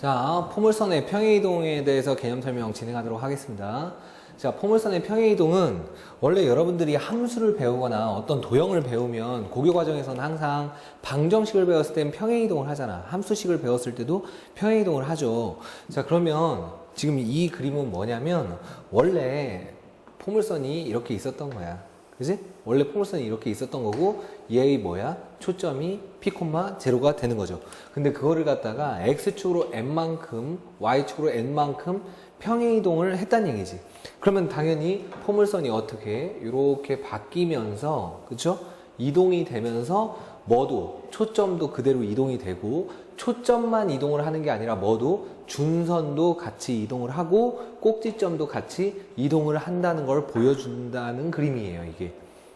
자, 포물선의 평행이동에 대해서 개념 설명 진행하도록 하겠습니다. 자, 포물선의 평행이동은 원래 여러분들이 함수를 배우거나 어떤 도형을 배우면 고교 과정에서는 항상 방정식을 배웠을 땐 평행이동을 하잖아. 함수식을 배웠을 때도 평행이동을 하죠. 자, 그러면 지금 이 그림은 뭐냐면 원래 포물선이 이렇게 있었던 거야. 그지? 원래 포물선이 이렇게 있었던 거고 얘의 뭐야? 초점이 p, 제로가 되는 거죠. 근데 그거를 갖다가 x축으로 n만큼 y축으로 n만큼 평행 이동을 했다는 얘기지. 그러면 당연히 포물선이 어떻게 이렇게 바뀌면서 그쵸? 이동이 되면서 뭐도 초점도 그대로 이동이 되고 초점만 이동을 하는 게 아니라 뭐도 준선도 같이 이동을 하고 꼭지점도 같이 이동을 한다는 걸 보여준다는 그림이에요 이게.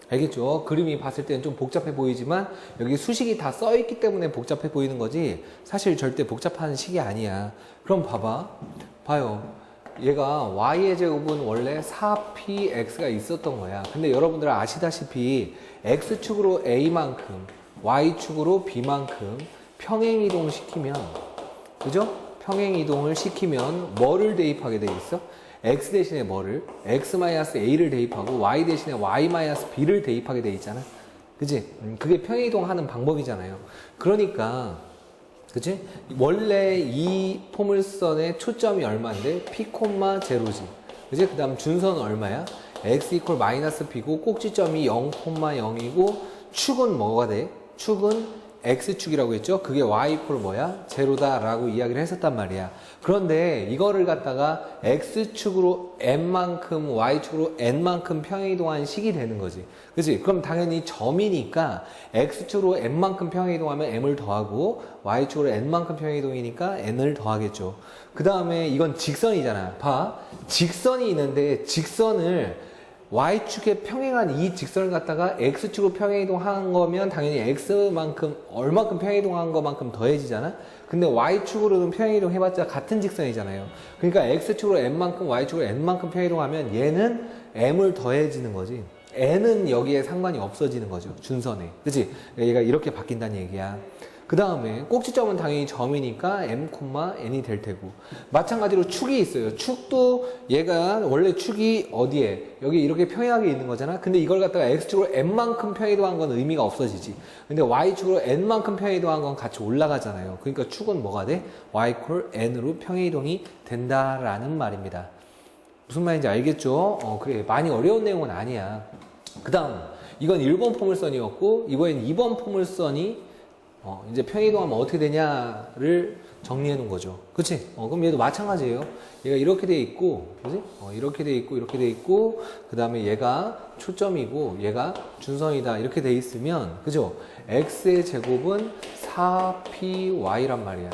알겠죠? 그림이 봤을 때는 좀 복잡해 보이지만 여기 수식이 다 써 있기 때문에 복잡해 보이는 거지 사실 절대 복잡한 식이 아니야. 그럼 봐봐. 봐요. 얘가 y의 제곱은 원래 4px가 있었던 거야. 근데 여러분들 아시다시피 x축으로 a만큼 y축으로 b만큼 평행 이동을 시키면 그죠? 평행 이동을 시키면 뭐를 대입하게 돼 있어? x 대신에 뭐를? x-a를 대입하고 y 대신에 y-b를 대입하게 돼 있잖아. 그지? 음, 그게 평행 이동하는 방법이잖아요. 그러니까 그치? 원래 이 포물선의 초점이 얼마인데? p, 제로지. 그치? 그 다음 준선은 얼마야? x 이퀄 마이너스 b고 꼭지점이 0,0이고 축은 뭐가 돼? 축은 x축이라고 했죠? 그게 y 이퀄 뭐야? 제로다라고 이야기를 했었단 말이야. 그런데 이거를 갖다가 x축으로 n만큼 y축으로 n만큼 평행이동한 식이 되는 거지. 그치? 그럼 당연히 점이니까 x축으로 n만큼 평행이동하면 m을 더하고 y축으로 n만큼 평행이동이니까 n을 더하겠죠. 그 다음에 이건 직선이잖아. 봐. 직선이 있는데 직선을 y축에 평행한 이 직선을 갖다가 x축으로 평행이동한 거면 당연히 x만큼 얼마큼 평행이동한 것만큼 더해지잖아. 근데 y축으로는 평행이동 해봤자 같은 직선이잖아요. 그러니까 x축으로 n만큼 y축으로 n만큼 평행이동하면 얘는 m을 더해지는 거지. n은 여기에 상관이 없어지는 거죠. 준선에. 그치? 얘가 이렇게 바뀐다는 얘기야. 그 다음에 꼭지점은 당연히 점이니까 m, n이 될 테고 마찬가지로 축이 있어요. 축도 얘가 원래 축이 어디에 여기 이렇게 평행하게 있는 거잖아. 근데 이걸 갖다가 x축으로 n만큼 평행이동한 건 의미가 없어지지. 근데 y축으로 n만큼 평행이동한 건 같이 올라가잖아요. 그러니까 축은 뭐가 돼? y 콜 n으로 평행이동이 된다라는 말입니다. 무슨 말인지 알겠죠? 어, 그래. 많이 어려운 내용은 아니야. 그 다음, 이건 1번 포물선이었고, 이번엔 2번 포물선이 어, 이제 평이동하면 어떻게 되냐를 정리해 놓은 거죠. 그치? 어, 그럼 얘도 마찬가지예요. 얘가 이렇게 돼 있고, 그지? 어, 이렇게 돼 있고, 이렇게 돼 있고, 그 다음에 얘가 초점이고, 얘가 준선이다. 이렇게 돼 있으면, 그죠? x의 제곱은 4py란 말이야.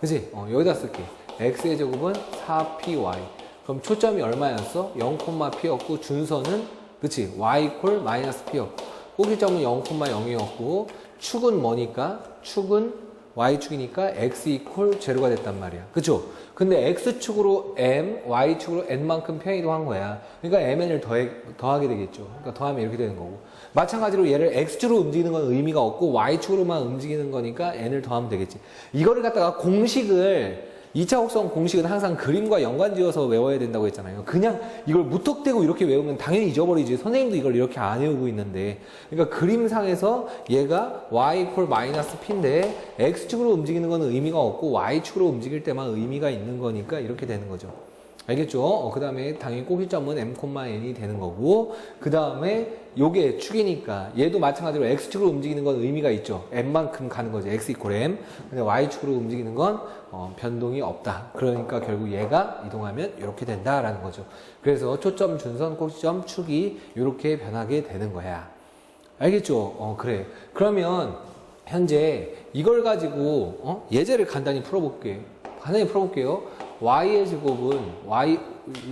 그지? 어, 여기다 쓸게. x의 제곱은 4py. 그럼 초점이 얼마였어? 0,p였고, 준선은, 그치? y 콜 마이너스 p였고, 꼭지점은 0,0이었고, 축은 뭐니까? 축은 y축이니까 x 이퀄 제로가 됐단 말이야. 그쵸? 근데 x축으로 m, y축으로 n만큼 평이동한 거야. 그러니까 mn을 더해, 더하게 되겠죠. 그러니까 더하면 이렇게 되는 거고. 마찬가지로 얘를 x축으로 움직이는 건 의미가 없고 y축으로만 움직이는 거니까 n을 더하면 되겠지. 이거를 갖다가 공식을 2차 곡선 공식은 항상 그림과 연관지어서 외워야 된다고 했잖아요. 그냥 이걸 무턱대고 이렇게 외우면 당연히 잊어버리지. 선생님도 이걸 이렇게 안 외우고 있는데. 그러니까 그림상에서 얘가 y 콜 마이너스 p인데 x축으로 움직이는 건 의미가 없고 y축으로 움직일 때만 의미가 있는 거니까 이렇게 되는 거죠. 알겠죠? 어, 그 다음에 당연히 꼭지점은 m, n이 되는 거고 그 다음에 요게 축이니까 얘도 마찬가지로 x축으로 움직이는 건 의미가 있죠. m만큼 가는 거죠. x 이퀄 m. 근데 y축으로 움직이는 건 어, 변동이 없다. 그러니까 결국 얘가 이동하면 이렇게 된다라는 거죠. 그래서 초점, 준선, 꼭지점, 축이 이렇게 변하게 되는 거야. 알겠죠? 어, 그래. 그러면 현재 이걸 가지고 어? 예제를 간단히 풀어볼게. 간단히 풀어볼게요. Y의 제곱은 y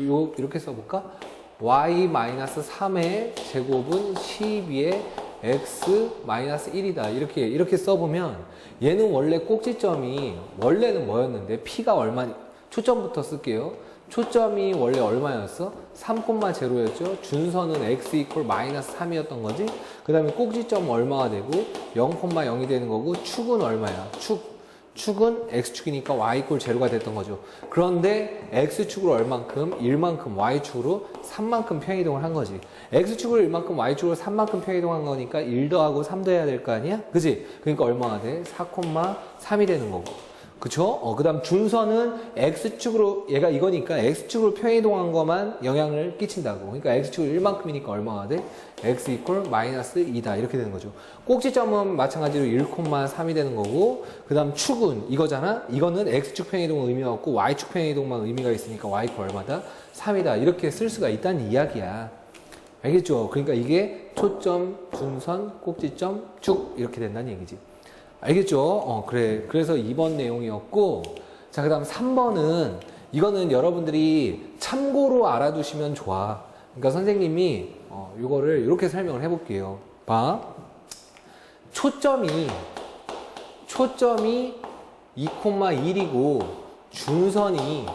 요 이렇게 써볼까? y-3의 제곱은 12의 x-1이다. 이렇게 이렇게 써보면 얘는 원래 꼭지점이 원래는 뭐였는데 p가 얼마 초점부터 쓸게요. 초점이 원래 얼마였어? 3,0였죠. 준선은 x 이퀄 마이너스 3이었던 거지. 그 다음에 꼭지점 얼마가 되고 0,0이 되는 거고 축은 얼마야? 축 축은 x축이니까 y꼴 제로가 됐던 거죠. 그런데 x축으로 얼만큼? 1만큼, y축으로 3만큼 평이동을 한 거지. x축으로 1만큼, y축으로 3만큼 평이동한 거니까 1 더하고 3 더해야 될 거 아니야? 그지? 그러니까 얼마가 돼? 4,3이 되는 거고. 그쵸? 어, 그 다음 준선은 x축으로, 얘가 이거니까 x축으로 평이동한 것만 영향을 끼친다고. 그러니까 x축으로 1만큼이니까 얼마가 돼? x 이퀄 마이너스 2다. 이렇게 되는 거죠. 꼭지점은 마찬가지로 1,3이 되는 거고, 그 다음 축은 이거잖아? 이거는 x축 평이동은 의미가 없고, y축 평이동만 의미가 있으니까 y 이퀄 얼마다? 3이다. 이렇게 쓸 수가 있다는 이야기야. 알겠죠? 그러니까 이게 초점, 준선, 꼭지점, 축 이렇게 된다는 얘기지. 알겠죠? 어, 그래. 그래서 2번 내용이었고, 자, 그 다음 3번은, 이거는 여러분들이 참고로 알아두시면 좋아. 그러니까 선생님이, 어, 이거를 이렇게 설명을 해볼게요. 봐. 초점이, 초점이 2,1이고, 준선이,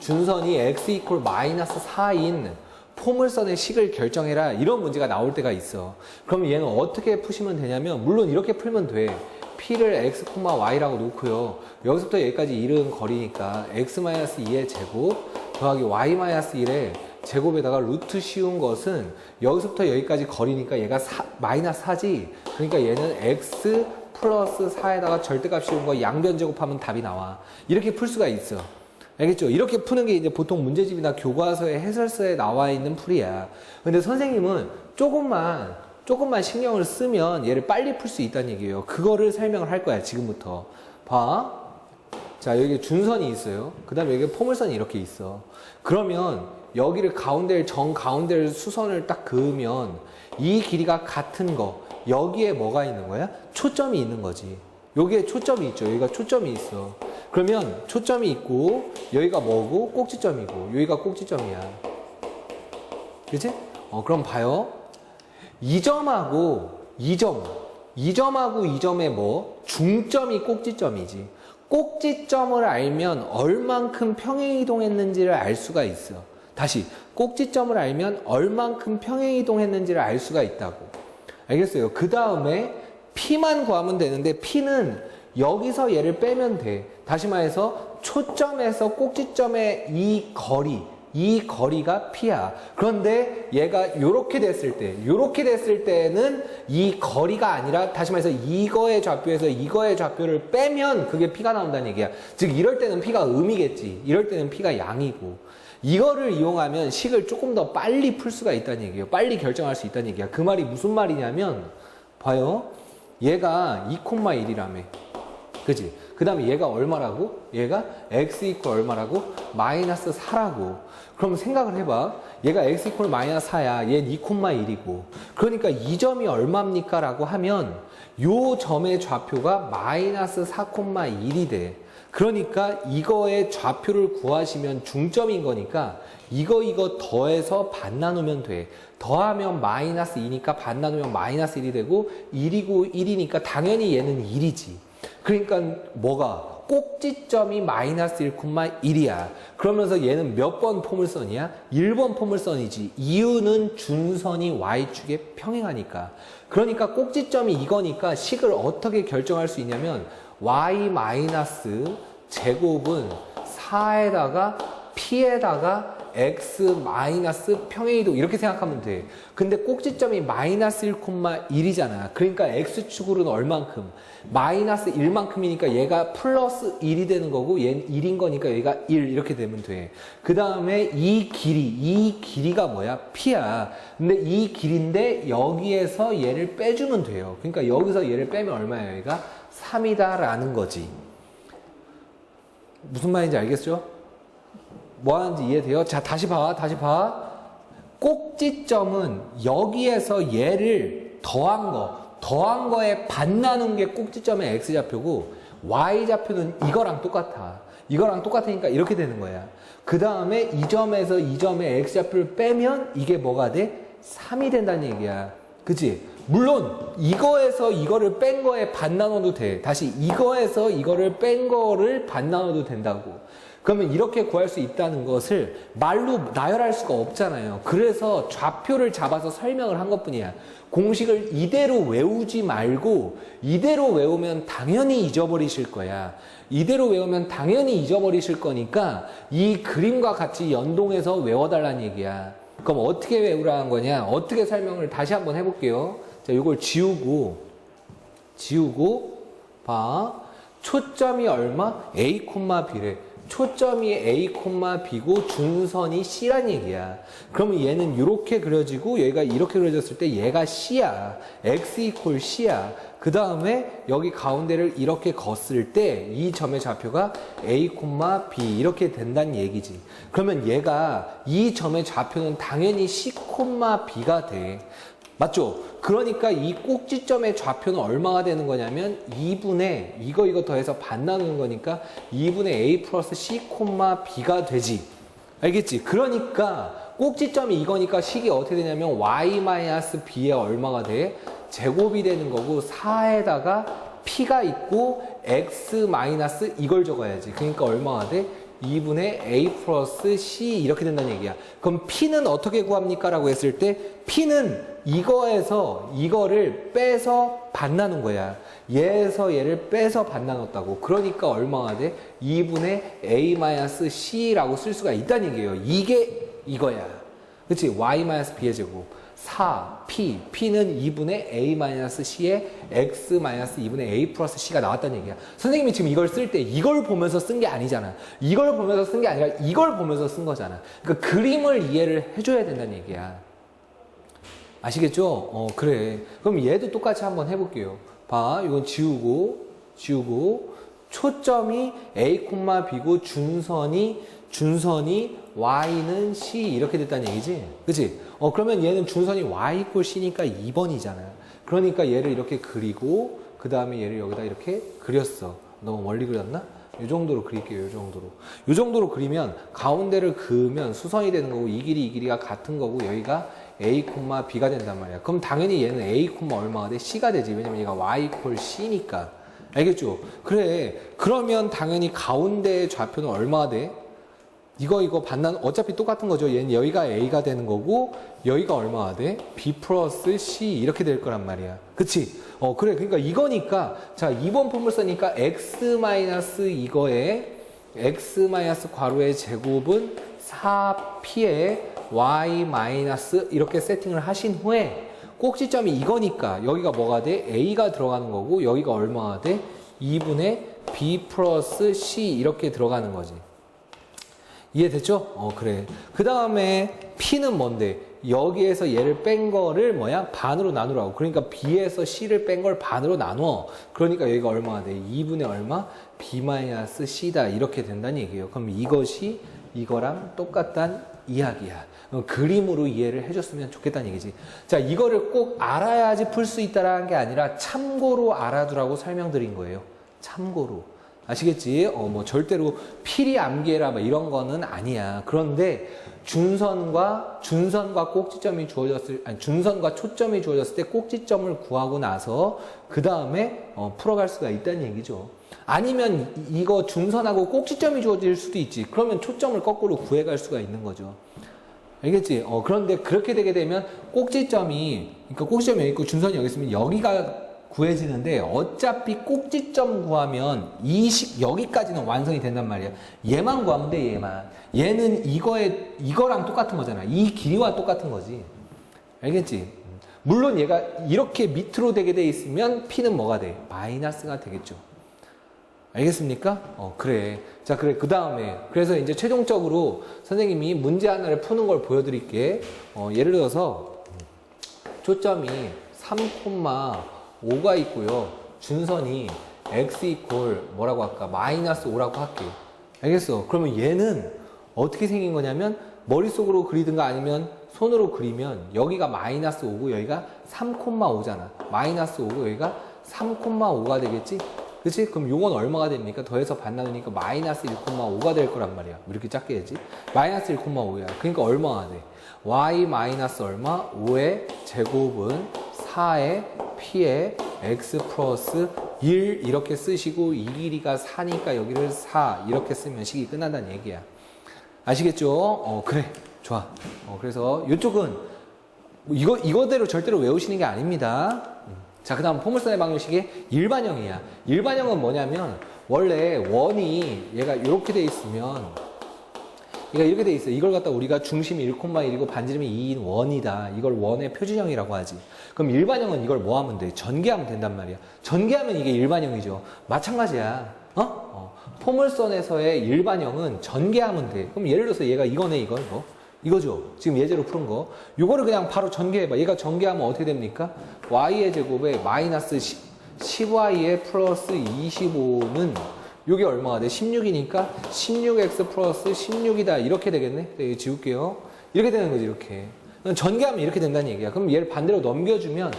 준선이 x 이퀄 마이너스 4인 포물선의 식을 결정해라 이런 문제가 나올 때가 있어 그럼 얘는 어떻게 푸시면 되냐면 물론 이렇게 풀면 돼 p를 x, y라고 놓고요 여기서부터 여기까지 이른 거리니까 x-2의 제곱 더하기 y-1의 제곱에다가 루트 씌운 것은 여기서부터 여기까지 거리니까 얘가 사, 마이너스 4지 그러니까 얘는 x 플러스 4에다가 절대값 씌운 거 양변 제곱하면 답이 나와 이렇게 풀 수가 있어 알겠죠? 이렇게 푸는 게 이제 보통 문제집이나 교과서의 해설서에 나와 있는 풀이야. 근데 선생님은 조금만, 조금만 신경을 쓰면 얘를 빨리 풀 수 있다는 얘기예요. 그거를 설명을 할 거야, 지금부터. 봐. 자, 여기 준선이 있어요. 그 다음에 여기 포물선이 이렇게 있어. 그러면 여기를 가운데를, 정 가운데를 수선을 딱 그으면 이 길이가 같은 거, 여기에 뭐가 있는 거야? 초점이 있는 거지. 여기에 초점이 있죠. 여기가 초점이 있어. 그러면 초점이 있고 여기가 뭐고 꼭지점이고 여기가 꼭지점이야. 그치? 어, 그럼 봐요. 이 점하고 이 점, 이 점하고 이 점의 뭐 중점이 꼭지점이지. 꼭지점을 알면 얼만큼 평행 이동했는지를 알 수가 있어. 다시 꼭지점을 알면 얼만큼 평행 이동했는지를 알 수가 있다고. 알겠어요? 그 다음에 P만 구하면 되는데 P는 여기서 얘를 빼면 돼. 다시 말해서 초점에서 꼭지점의 이 거리, 이 거리가 P야. 그런데 얘가 이렇게 됐을 때, 이렇게 됐을 때는 이 거리가 아니라 다시 말해서 이거의 좌표에서 이거의 좌표를 빼면 그게 P가 나온다는 얘기야. 즉 이럴 때는 P가 음이겠지. 이럴 때는 P가 양이고. 이거를 이용하면 식을 조금 더 빨리 풀 수가 있다는 얘기예요. 빨리 결정할 수 있다는 얘기야. 그 말이 무슨 말이냐면 봐요. 얘가 2,1이라며. 그지? 그 다음에 얘가 얼마라고? 얘가 x 이퀄 얼마라고? 마이너스 4라고. 그럼 생각을 해봐. 얘가 x 이퀄 마이너스 4야. 얘는 2,1이고. 그러니까 이 점이 얼마입니까? 라고 하면 요 점의 좌표가 마이너스 4,1이 돼. 그러니까 이거의 좌표를 구하시면 중점인 거니까 이거 이거 더해서 반 나누면 돼. 더하면 마이너스 2니까 반 나누면 마이너스 1이 되고 1이고 1이니까 당연히 얘는 1이지. 그러니까 뭐가 꼭지점이 마이너스 1,1이야. 그러면서 얘는 몇 번 포물선이야? 1번 포물선이지. 이유는 준선이 y축에 평행하니까. 그러니까 꼭지점이 이거니까 식을 어떻게 결정할 수 있냐면 y 마이너스 제곱은 4에다가 p에다가 x 마이너스 평행이동 이렇게 생각하면 돼. 근데 꼭지점이 마이너스 1,1이잖아. 그러니까 x축으로는 얼만큼? 마이너스 1만큼이니까 얘가 플러스 1이 되는 거고 얘는 1인 거니까 얘가 1 이렇게 되면 돼. 그 다음에 이 길이, 이 길이가 뭐야? p야. 근데 이 길인데 여기에서 얘를 빼주면 돼요. 그러니까 여기서 얘를 빼면 얼마야? 얘가 3이다라는 거지. 무슨 말인지 알겠죠? 뭐 하는지 이해돼요? 자, 다시 봐. 다시 봐. 꼭지점은 여기에서 얘를 더한 거, 더한 거에 반 나눈 게 꼭지점의 x좌표고 y좌표는 이거랑 똑같아. 이거랑 똑같으니까 이렇게 되는 거야. 그 다음에 이 점에서 이 점의 x좌표를 빼면 이게 뭐가 돼? 3이 된다는 얘기야. 그치? 물론 이거에서 이거를 뺀 거에 반 나눠도 돼. 다시 이거에서 이거를 뺀 거를 반 나눠도 된다고. 그러면 이렇게 구할 수 있다는 것을 말로 나열할 수가 없잖아요. 그래서 좌표를 잡아서 설명을 한 것뿐이야. 공식을 이대로 외우지 말고 이대로 외우면 당연히 잊어버리실 거야. 이대로 외우면 당연히 잊어버리실 거니까 이 그림과 같이 연동해서 외워달라는 얘기야. 그럼 어떻게 외우라는 거냐? 어떻게 설명을 다시 한번 해볼게요. 자, 이걸 지우고, 지우고, 봐. 초점이 얼마? A, B래. 초점이 A, B고 중선이 C란 얘기야. 그러면 얘는 이렇게 그려지고 얘가 이렇게 그려졌을 때 얘가 C야. X 이퀄 C야. 그 다음에 여기 가운데를 이렇게 걷을 때 이 점의 좌표가 A, B 이렇게 된다는 얘기지. 그러면 얘가 이 점의 좌표는 당연히 C, B가 돼. 맞죠? 그러니까 이 꼭지점의 좌표는 얼마가 되는 거냐면 2분의 이거 이거 더해서 반 나누는 거니까 2분의 a 플러스 c b가 되지. 알겠지? 그러니까 꼭지점이 이거니까 식이 어떻게 되냐면 y 마이너스 b에 얼마가 돼? 제곱이 되는 거고 4에다가 p가 있고 x 마이너스 이걸 적어야지. 그러니까 얼마가 돼? 2분의 a 플러스 c 이렇게 된다는 얘기야. 그럼 p는 어떻게 구합니까? 라고 했을 때 p는 이거에서 이거를 빼서 반 나눈 거야. 얘에서 얘를 빼서 반 나눴다고. 그러니까 얼마가 돼? 2분의 a-c라고 쓸 수가 있다는 얘기예요. 이게 이거야. 그치? y-b의 제곱. 4, p, p는 2분의 a-c에 x-2분의 a 플러스 c가 나왔다는 얘기야. 선생님이 지금 이걸 쓸 때 이걸 보면서 쓴 게 아니잖아. 이걸 보면서 쓴 게 아니라 이걸 보면서 쓴 거잖아. 그러니까 그림을 이해를 해줘야 된다는 얘기야. 아시겠죠? 어, 그래. 그럼 얘도 똑같이 한번 해볼게요. 봐, 이건 지우고, 지우고, 초점이 A, B고 준선이, 준선이 Y는 C 이렇게 됐다는 얘기지? 그치? 어, 그러면 얘는 준선이 Y 이꼴 C니까 2번이잖아요. 그러니까 얘를 이렇게 그리고, 그 다음에 얘를 여기다 이렇게 그렸어. 너무 멀리 그렸나? 이 정도로 그릴게요. 이 정도로. 이 정도로 그리면 가운데를 그으면 수선이 되는 거고 이 길이 이 길이가 같은 거고 여기가 A, B가 된단 말이야. 그럼 당연히 얘는 A, 얼마가 돼? C가 되지. 왜냐면 얘가 Y 콜 C니까. 알겠죠? 그래. 그러면 당연히 가운데의 좌표는 얼마가 돼? 이거 이거 반난 어차피 똑같은 거죠. 얘는 여기가 A가 되는 거고 여기가 얼마가 돼? B 플러스 C 이렇게 될 거란 말이야. 그치? 어 그래. 그러니까 이거니까 자 2번 폼을 쓰니까 X 마이너스 이거에 X 마이너스 괄호의 제곱은 4P에 y 마이너스 이렇게 세팅을 하신 후에 꼭지점이 이거니까 여기가 뭐가 돼? a가 들어가는 거고 여기가 얼마가 돼? 2분의 b 플러스 c 이렇게 들어가는 거지. 이해됐죠? 어 그래. 그 다음에 p는 뭔데? 여기에서 얘를 뺀 거를 뭐야? 반으로 나누라고. 그러니까 b에서 c를 뺀 걸 반으로 나누어. 그러니까 여기가 얼마가 돼? 2분의 얼마? b 마이너스 c다. 이렇게 된다는 얘기예요. 그럼 이것이 이거랑 똑같단 이야기야. 어, 그림으로 이해를 해줬으면 좋겠다는 얘기지. 자, 이거를 꼭 알아야지 풀 수 있다라는 게 아니라 참고로 알아두라고 설명드린 거예요. 참고로. 아시겠지? 어, 뭐 절대로 필히 암기해라 뭐 이런 거는 아니야. 그런데 준선과 준선과 꼭지점이 주어졌을 아니 준선과 초점이 주어졌을 때 꼭지점을 구하고 나서 그 다음에 어, 풀어갈 수가 있다는 얘기죠. 아니면 이거 준선하고 꼭지점이 주어질 수도 있지. 그러면 초점을 거꾸로 구해갈 수가 있는 거죠. 알겠지? 어, 그런데 그렇게 되게 되면 꼭지점이, 그러니까 꼭지점이 여기 있고 준선이 여기 있으면 여기가 구해지는데 어차피 꼭지점 구하면 이 식, 여기까지는 완성이 된단 말이야. 얘만 구하면 돼, 얘만. 얘는 이거에, 이거랑 똑같은 거잖아. 이 길이와 똑같은 거지. 알겠지? 물론 얘가 이렇게 밑으로 되게 돼 있으면 P는 뭐가 돼? 마이너스가 되겠죠. 알겠습니까? 어, 그래. 자, 그래. 그 다음에. 그래서 이제 최종적으로 선생님이 문제 하나를 푸는 걸 보여드릴게. 어, 예를 들어서, 초점이 3,5가 있고요. 준선이 x 이퀄 뭐라고 할까? 마이너스 5라고 할게. 알겠어? 그러면 얘는 어떻게 생긴 거냐면, 머릿속으로 그리든가 아니면 손으로 그리면 여기가 마이너스 5고 여기가 3,5잖아. 마이너스 5고 여기가 3,5가 되겠지? 그치? 그럼 요건 얼마가 됩니까? 더해서 반 나누니까 마이너스 1,5가 될 거란 말이야. 이렇게 작게 해야지. 마이너스 1,5야. 그러니까 얼마가 돼? y 마이너스 얼마? 5의 제곱은 4의 p의 x 플러스 1 이렇게 쓰시고 이 길이가 4니까 여기를 4 이렇게 쓰면 식이 끝난다는 얘기야. 아시겠죠? 어, 그래. 좋아. 어, 그래서 이쪽은 뭐 이거, 이거대로 절대로 외우시는 게 아닙니다. 음. 자, 그 다음 포물선의 방정식의 일반형이야. 일반형은 뭐냐면, 원래 원이 얘가 이렇게 돼 있으면, 얘가 이렇게 돼 있어. 이걸 갖다 우리가 중심이 1,1이고 반지름이 2인 원이다. 이걸 원의 표준형이라고 하지. 그럼 일반형은 이걸 뭐 하면 돼? 전개하면 된단 말이야. 전개하면 이게 일반형이죠. 마찬가지야. 어? 어. 포물선에서의 일반형은 전개하면 돼. 그럼 예를 들어서 얘가 이거네, 이거, 이거. 이거죠. 지금 예제로 푸는 거. 이거를 그냥 바로 전개해봐. 얘가 전개하면 어떻게 됩니까? y의 제곱에 마이너스 10, y 의 플러스 25는 이게 얼마가 돼? 16이니까 16x 플러스 16이다. 이렇게 되겠네? 네, 지울게요. 이렇게 되는 거지, 이렇게. 전개하면 이렇게 된다는 얘기야. 그럼 얘를 반대로 넘겨주면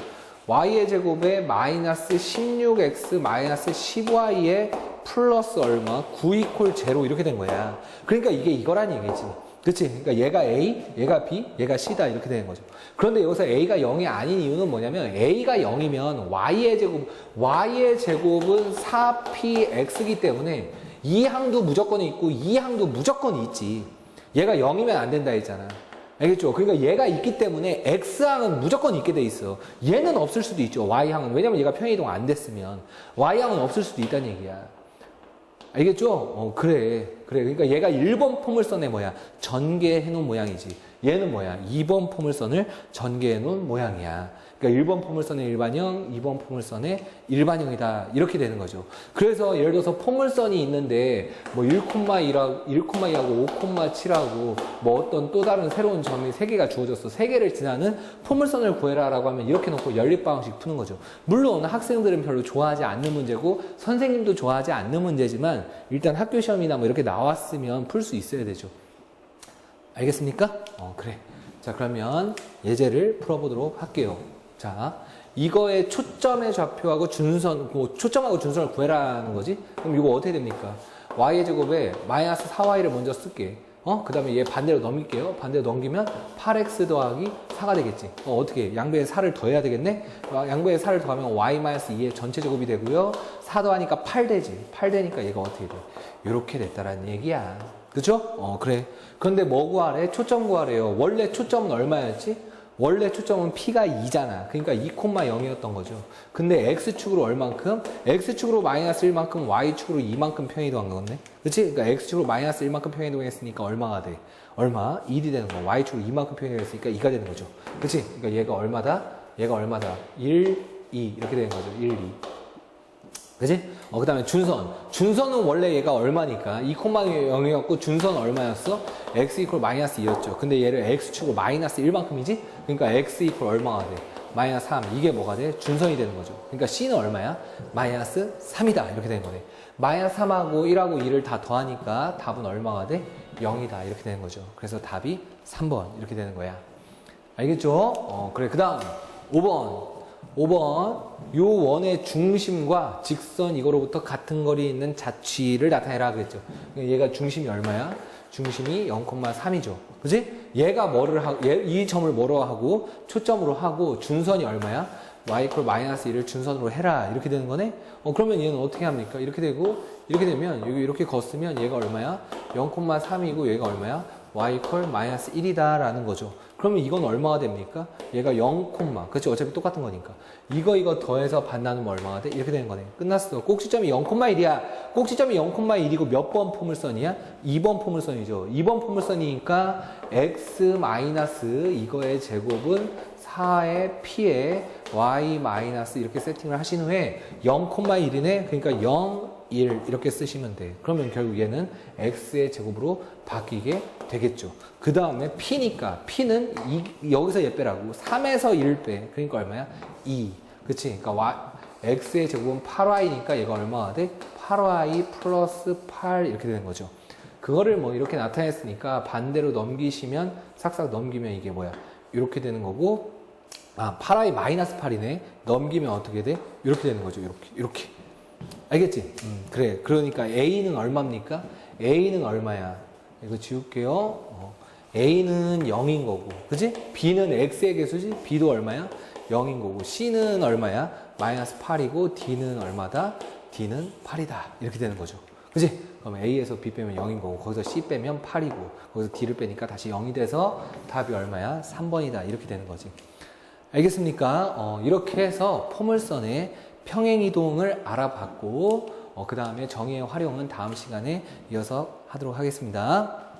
y의 제곱에 마이너스 16x 마이너스 10y의 플러스 얼마? 9 이퀄 제로 이렇게 된 거야. 그러니까 이게 이거란 얘기지. 그치? 그러니까 얘가 A, 얘가 B, 얘가 C다 이렇게 되는 거죠. 그런데 여기서 A가 0이 아닌 이유는 뭐냐면 A가 0이면 Y의 제곱, Y의 제곱은 4PX이기 때문에 이 항도 무조건 있고 이 항도 무조건 있지. 얘가 0이면 안 된다 했잖아. 알겠죠? 그러니까 얘가 있기 때문에 X항은 무조건 있게 돼 있어. 얘는 없을 수도 있죠. Y항은. 왜냐면 얘가 평행이동 안 됐으면. Y항은 없을 수도 있다는 얘기야. 알겠죠? 어, 그래. 그래. 그러니까 얘가 1번 포물선의 뭐야? 전개해 놓은 모양이지. 얘는 뭐야? 2번 포물선을 전개해 놓은 모양이야. 그러니까 1번 포물선의 일반형, 2번 포물선의 일반형이다. 이렇게 되는 거죠. 그래서 예를 들어서 포물선이 있는데 뭐 1,2하고 1,2하고 5,7하고 뭐 어떤 또 다른 새로운 점이 3개가 주어졌어. 3개를 지나는 포물선을 구해라라고 하면 이렇게 놓고 연립 방식 푸는 거죠. 물론 학생들은 별로 좋아하지 않는 문제고 선생님도 좋아하지 않는 문제지만 일단 학교 시험이나 뭐 이렇게 나왔으면 풀 수 있어야 되죠. 알겠습니까? 어, 그래. 자, 그러면 예제를 풀어보도록 할게요. 자, 이거의 초점의 좌표하고 준선, 뭐 초점하고 준선을 구해라는 거지? 그럼 이거 어떻게 됩니까? y의 제곱에 마이너스 4y를 먼저 쓸게. 어? 그 다음에 얘 반대로 넘길게요. 반대로 넘기면 8x 더하기 4가 되겠지. 어, 어떻게? 양배에 4를 더해야 되겠네? 어, 양배에 4를 더하면 y-2의 전체 제곱이 되고요. 4 더하니까 8 되지. 8 되니까 얘가 어떻게 돼? 이렇게 됐다라는 얘기야. 그죠? 어, 그래. 그런데 뭐 구하래? 초점 구하래요. 원래 초점은 얼마였지? 원래 초점은 P가 2잖아. 그러니까 2,0이었던 거죠. 근데 X축으로 얼만큼? X축으로 마이너스 1만큼, Y축으로 2만큼 평이동한 거네. 그치? 그러니까 X축으로 마이너스 1만큼 평이동했으니까 얼마가 돼? 얼마? 1이 되는 거. Y축으로 2만큼 평이동했으니까 2가 되는 거죠. 그치? 그러니까 얘가 얼마다? 얘가 얼마다? 1, 2. 이렇게 되는 거죠. 1, 2. 그지? 어, 그 다음에 준선. 준선은 원래 얘가 얼마니까? 2,0이었고 준선 얼마였어? x 이퀄 마이너스 2였죠. 근데 얘를 x축으로 마이너스 1만큼이지? 그러니까 x 이퀄 얼마가 돼? 마이너스 3. 이게 뭐가 돼? 준선이 되는 거죠. 그러니까 c는 얼마야? 마이너스 3이다. 이렇게 되는 거네. 마이너스 3하고 1하고 2를 다 더하니까 답은 얼마가 돼? 0이다. 이렇게 되는 거죠. 그래서 답이 3번. 이렇게 되는 거야. 알겠죠? 어, 그래. 그 다음 5번. 5번 요 원의 중심과 직선 이거로부터 같은 거리에 있는 자취를 나타내라 그랬죠. 얘가 중심이 얼마야? 중심이 0,3이죠. 그지? 얘가 뭐를 하고 얘, 이 점을 뭐로 하고 초점으로 하고 준선이 얼마야? y 이퀄 마이너스 1을 준선으로 해라 이렇게 되는 거네. 어 그러면 얘는 어떻게 합니까? 이렇게 되고 이렇게 되면 여기 이렇게 걷으면 얘가 얼마야? 0,3이고 얘가 얼마야? y 이퀄 마이너스 1이다라는 거죠. 그러면 이건 얼마가 됩니까? 얘가 0, 그치 어차피 똑같은 거니까. 이거 이거 더해서 반 나누면 얼마가 돼? 이렇게 되는 거네. 끝났어. 꼭지점이 0,1이야. 꼭지점이 0,1이고 몇 번 포물선이야? 2번 포물선이죠. 2번 포물선이니까 x 이거의 제곱은 4의 p에 y 마이너스 이렇게 세팅을 하신 후에 0,1이네. 그러니까 0, 1 이렇게 쓰시면 돼. 그러면 결국 얘는 x의 제곱으로 바뀌게 되겠죠. 그 다음에 p니까 p는 이, 여기서 얘 빼라고 3에서 1 빼. 그러니까 얼마야? 2. 그치? 그러니까 y, x의 제곱은 8y니까 얘가 얼마가 돼? 8y 플러스 8 이렇게 되는 거죠. 그거를 뭐 이렇게 나타냈으니까 반대로 넘기시면 싹싹 넘기면 이게 뭐야? 이렇게 되는 거고 아 8y 마이너스 8이네. 넘기면 어떻게 돼? 이렇게 되는 거죠. 이렇게 이렇게. 알겠지? 음, 그래. 그러니까 A는 얼마입니까? A는 얼마야? 이거 지울게요. 어. A는 0인 거고. 그지? B는 X의 개수지? B도 얼마야? 0인 거고. C는 얼마야? 마이너스 8이고 D는 얼마다? D는 8이다. 이렇게 되는 거죠. 그지? 그럼 A에서 B 빼면 0인 거고 거기서 C 빼면 8이고 거기서 D를 빼니까 다시 0이 돼서 답이 얼마야? 3번이다. 이렇게 되는 거지. 알겠습니까? 어, 이렇게 해서 포물선의 평행이동을 알아봤고 그 다음에 정의의 활용은 다음 시간에 이어서 하도록 하겠습니다.